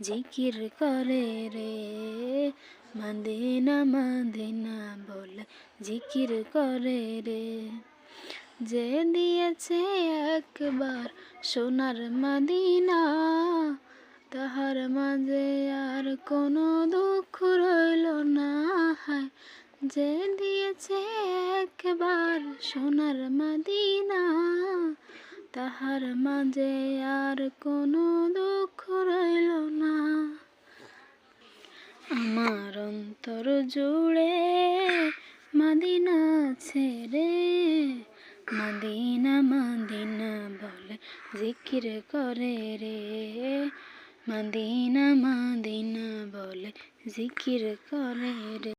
জিকির করে রে মদিনা মদিনা বলে, জিকির করে রে। যে দিয়েছে একবার সোনার মদিনা, তাহার মাঝে আর কোনো দুঃখ রইল না যে দিয়েছে একবার সোনার মদিনা, তাহার মাঝে আর কোনো দুঃখ রইল আমার অন্তর জুড়ে মাদিনা ছেড়ে, মাদিনা মাদিনা বলে জিকির করে রে। মাদিনা মাদিনা বলে জিকির করে রে।